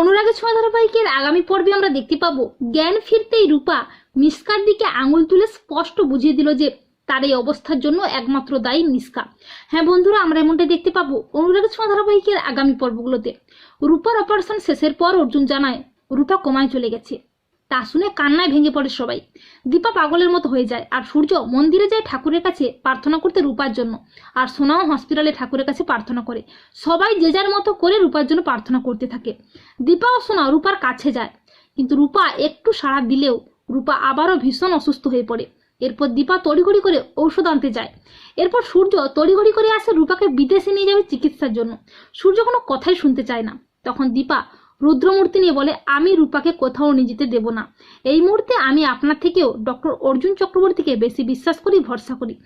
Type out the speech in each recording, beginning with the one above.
অনুরাগের ছোঁয়া ধারাবাহিকের আগামী পর্বে আমরা দেখতে পাবো জ্ঞান ফিরতেই রূপা। মিসকার দিকে আঙুল তুলে স্পষ্ট বুঝিয়ে দিল যে তার এই অবস্থার জন্য একমাত্র দায়ী মিসকা। হ্যাঁ বন্ধুরা, আমরা এমনটাই দেখতে পাবো অনুরাগের ছোঁয়া ধারাবাহিকের আগামী পর্বগুলোতে। রূপার অপারেশন শেষের পর অর্জুন জানায়, রূপা কমায় চলে গেছে। তা শুনে কান্নায় ভেঙে পড়ে সবাই। দীপা পাগলের মতো হয়ে যায় আর সূর্য মন্দিরে যায় ঠাকুরের কাছে প্রার্থনা করতে রূপার জন্য আর সোনাও হসপিটালে ঠাকুরের কাছে প্রার্থনা করে। সবাই যে যার মতো করে রূপার জন্য প্রার্থনা করতে থাকে। দীপা ও সোনা রূপার কাছে যায়, কিন্তু রূপা একটু সাড়া দিলেও রূপা আবারও ভীষণ অসুস্থ হয়ে পড়ে। এরপর দীপা তড়িঘড়ি করে ঔষধ আনতে যায়। এরপর সূর্য তড়িঘড়ি করে আসে রূপাকে বিদেশে নিয়ে যাবে চিকিৎসার জন্য। সূর্য কোনো কথাই শুনতে চায় না। তখন দীপা রুদ্রমূর্তি নিয়ে বলে, আমি রূপাকে কোথাও নিয়ে যেতে দেবো না। এই মুহূর্তে আমি আপনার থেকেও ডক্টর অর্জুন চক্রবর্তীকে বেশি বিশ্বাস করি, ভরসা করি।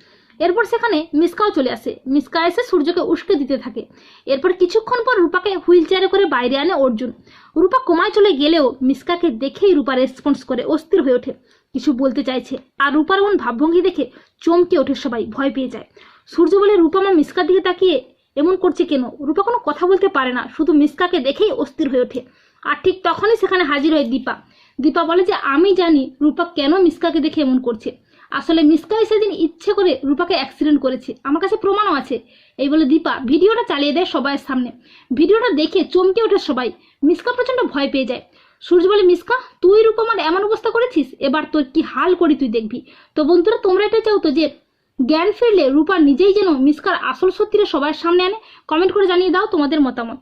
এরপর সেখানে মিসকাও চলে আসে। মিসকা এসে সূর্যকে উস্কে দিতে থাকে। এরপর কিছুক্ষণ পর রূপাকে হুইল চেয়ারে করে বাইরে আনে অর্জুন। রূপা কমায় চলে গেলেও মিসকাকে দেখেই রূপা রেসপন্স করে অস্থির হয়ে ওঠে। কিছু বলতে চাইছে, আর রূপার এমন ভাবভঙ্গি দেখে চমকে ওঠে সবাই, ভয় পেয়ে যায়। সূর্য বলে, রূপা মা মিসকার দিকে তাকিয়ে এমন করছে কেন? রূপা কোনো কথা বলতে পারে না, শুধু মিসকাকে দেখেই অস্থির হয়ে ওঠে। আর ঠিক তখনই সেখানে হাজির হয় দীপা। দীপা বলে যে, আমি জানি রূপা কেন মিসকাকে দেখে এমন করছে। আসলে মিসকাই সেদিন ইচ্ছে করে রূপাকে অ্যাক্সিডেন্ট করেছে। আমার কাছে প্রমাণও আছে। এই বলে দীপা ভিডিওটা চালিয়ে দেয় সবাইয়ের সামনে। ভিডিওটা দেখে চমকে ওঠে সবাই। মিসকা প্রচণ্ড ভয় পেয়ে যায়। সূর্য বলে, মিসকা, তুই রূপমার এমন অবস্থা করেছিস? এবার তোর কি হাল করি তুই দেখবি? তো বন্ধুরা তোমরা এটা চাও তো যে জ্ঞান ফিরলে রূপা নিজেই যেন মিসকার আসল সত্যিটা সবার সামনে আনে। কমেন্ট করে জানিয়ে দাও তোমাদের মতামত।